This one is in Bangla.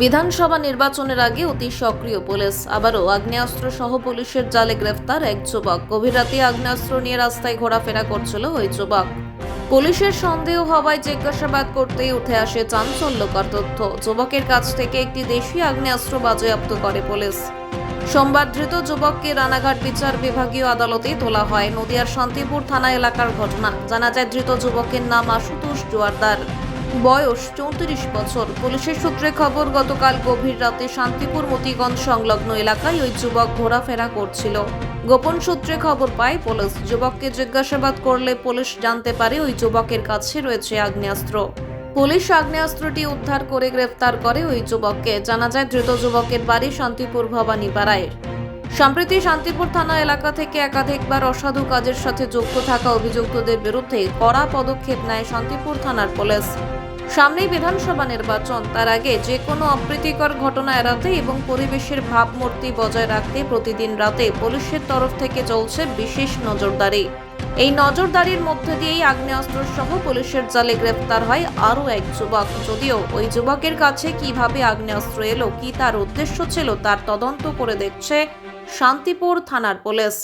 বিধানসভা নির্বাচনের আগে অতি সক্রিয় পুলিশ। আবারও আগ্নেয়াস্ত্র সহ পুলিশের জালে গ্রেফতার এক যুবক। গভীর রাতে আগ্নেয়াস্ত্র নিয়ে রাস্তায় ঘোরাফেরা করছিল ওই যুবক। পুলিশের সন্দেহ হওয়ায় জিজ্ঞাসাবাদ করতেই উঠে আসে চাঞ্চল্যকর তথ্য। যুবকের কাছ থেকে একটি দেশি আগ্নেয়াস্ত্র বাজেয়াপ্ত করে পুলিশ। সোমবার ধৃত যুবককে রানাঘাট বিচার বিভাগীয় আদালতে তোলা হয়। নদিয়ার শান্তিপুর থানা এলাকার ঘটনা। জানা যায়, ধৃত যুবকের নাম আশুতোষ জোয়ারদার। বয়স চৌত্রিশ বছর। পুলিশের সূত্রে খবর, গতকাল গভীর রাতে শান্তিপুর মতিগঞ্জ সংলগ্ন এলাকায় ওই যুবক ঘোরাফেরা করছিল। গোপন সূত্রে খবর পায়, পুলিশ যুবককে জিজ্ঞাসাবাদ করলে পুলিশ জানতে পারে ওই যুবকের কাছে রয়েছে আগ্নেয়াস্ত্র। পুলিশ আগ্নেয়াস্ত্রটি উদ্ধার করে গ্রেফতার করে ওই যুবককে। জানা যায়, ধৃত যুবকের বাড়ি শান্তিপুর ভবানী ভবানীপাড়ায়। সম্প্রতি শান্তিপুর থানা এলাকা থেকে একাধিকবার অসাধু কাজের সাথে যুক্ত থাকা অভিযুক্তদের বিরুদ্ধে কড়া পদক্ষেপ নেয় শান্তিপুর থানার পুলিশ। সামনেই বিধানসভা নির্বাচন, তার আগে যে কোনো অপ্রীতিকর ঘটনা এড়াতে এবং পরিবেশের ভাবমূর্তি বজায় রাখতে প্রতিদিন রাতে পুলিশের তরফ থেকে চলছে বিশেষ নজরদারি। এই নজরদারির মধ্যে দিয়েই আগ্নেয়াস্ত্র সহ পুলিশের জালে গ্রেফতার হয় আরও এক যুবক। যদিও ওই যুবকের কাছে কীভাবে আগ্নেয়াস্ত্র এলো, কি তার উদ্দেশ্য ছিল, তার তদন্ত করে দেখছে শান্তিপুর থানার পুলিশ।